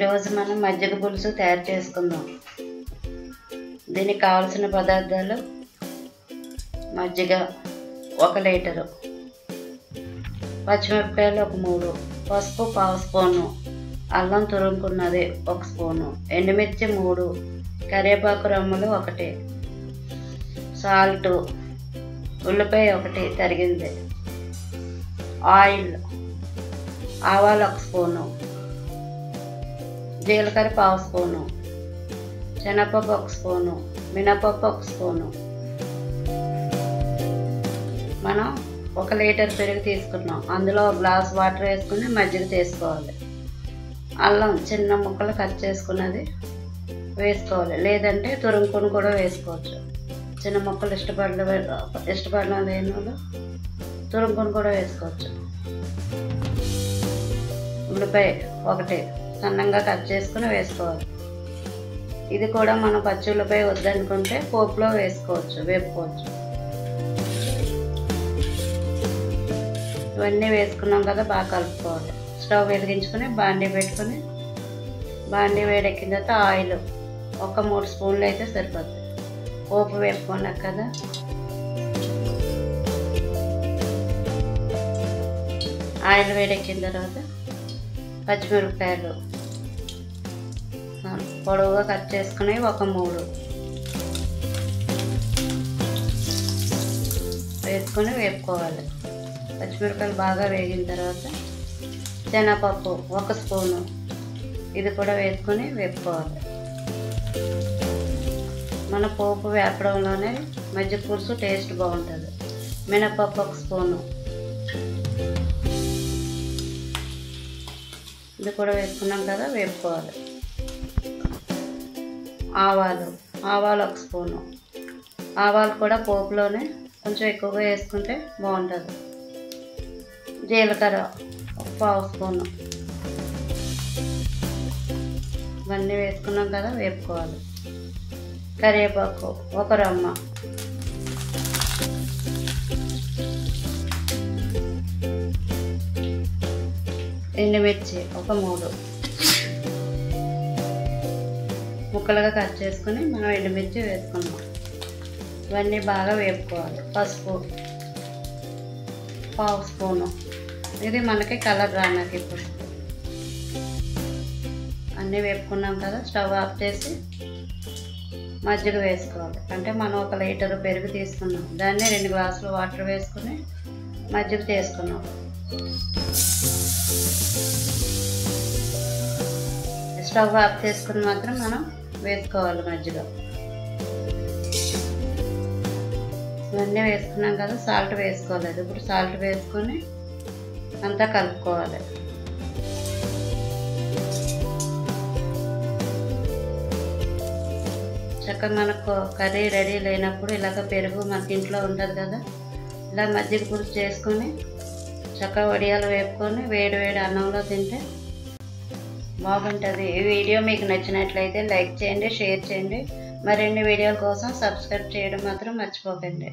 ఈరోజు మనం మజ్జిగ పులుసు తయారు చేసుకుందాం. దీనికి కావాల్సిన పదార్థాలు మజ్జిగ ఒక లీటరు. పచ్చిమిరపకాయలు ఒక మూడు. పసుపు పావు స్పూను. అల్లం తురుముకున్నది ఒక స్పూను. ఎండుమిర్చి మూడు. కరివేపాకు రమ్ములు ఒకటి. సాల్ట్. ఉల్లిపాయ ఒకటి తరిగింది. ఆయిల్. ఆవాలు ఒక స్పూను. జీలకర్ర పావు స్పూను శనగపప్పు ఒక స్పూను మినపప్పు ఒక స్పూను. మనం ఒక లీటర్ పెరుగు తీసుకున్నాం అందులో గ్లాస్ వాటర్ వేసుకుని మజ్జిగ తీసుకోవాలి. అల్లం చిన్న ముక్కలు కట్ చేసుకున్నది వేసుకోవాలి. లేదంటే తురుముకొని కూడా వేసుకోవచ్చు. చిన్న ముక్కలు ఇష్టపడిన ఇష్టపడిన లేని వాళ్ళు తురుముకొని కూడా వేసుకోవచ్చు. ఉల్లిపాయ ఒకటి సన్నంగా కట్ చేసుకుని వేసుకోవాలి. ఇది కూడా మనం పచ్చి వద్దనుకుంటే పోపులో వేసుకోవచ్చు వేపుకోవచ్చు. ఇవన్నీ వేసుకున్నాం కదా బాగా కలుపుకోవాలి. స్టవ్ వెలిగించుకొని బాండీ పెట్టుకొని బాండీ వేడెక్కిన తర్వాత ఆయిల్ ఒక మూడు స్పూన్లు అయితే సరిపోతుంది. పోపు వేపుకున్నాం కదా. ఆయిల్ వేడెక్కిన తర్వాత పచ్చిమిరపకాయలు పొడవుగా కట్ చేసుకుని ఒక మూడు. వేసుకొని వేపుకోవాలి. పచ్చిమిరపకాయలు బాగా వేగిన తర్వాత శనగపప్పు ఒక స్పూను. ఇది కూడా వేసుకొని వేపుకోవాలి. మన పోపు వేపడంలోనే మజ్జి పులుసు టేస్ట్ బాగుంటుంది. మినపప్పు ఒక స్పూను. ఇది కూడా వేసుకున్నాం కదా వేపుకోవాలి. ఆవాలు ఆవాలు ఒక స్పూను. ఆవాలు కూడా పోపులోనే కొంచెం ఎక్కువగా వేసుకుంటే బాగుంటుంది. జీలకర్ర ఒక పావు స్పూను. ఇవన్నీ వేసుకున్నాం కదా వేపుకోవాలి. కరివేపాకు ఒక రమ్మ ఎండుమిర్చి ఒక మూడు. ముక్కలుగా కట్ చేసుకొని మనం ఎండుమిర్చి వేసుకున్నాం ఇవన్నీ బాగా వేపుకోవాలి. పసుపు పావు స్పూను. ఇది మనకి కలర్ రానకి ఇప్పుడు. అన్నీ వేపుకున్నాం కదా స్టవ్ ఆఫ్ చేసి మజ్జిగ వేసుకోవాలి. అంటే మనం ఒక లీటర్ పెరుగు తీసుకున్నాం. దాన్ని రెండు గ్లాసులు వాటర్ వేసుకుని మజ్జిగ చేసుకున్నాం. స్టవ్ ఆఫ్ చేసుకుని మాత్రం మనం వేసుకోవాలి మజ్జిగ. ఇవన్నీ వేసుకున్నాం కదా సాల్ట్ వేసుకోలేదు. ఇప్పుడు సాల్ట్ వేసుకొని అంతా కలుపుకోవాలి. చక్కగా మనకు కర్రీ రెడీ లేనప్పుడు ఇలాగ పెరుగు మనకి ఇంట్లో ఉంటుంది కదా ఇలా మజ్జిగ పులుసు చేసుకొని చక్కగా వడియాలు వేపుకొని వేడి వేడి అన్నంలో తింటే బాగుంటుంది. ఈ వీడియో మీకు నచ్చినట్లయితే లైక్ చేయండి షేర్ చేయండి. మరిన్ని వీడియోల కోసం సబ్స్క్రైబ్ చేయడం మాత్రం మర్చిపోకండి.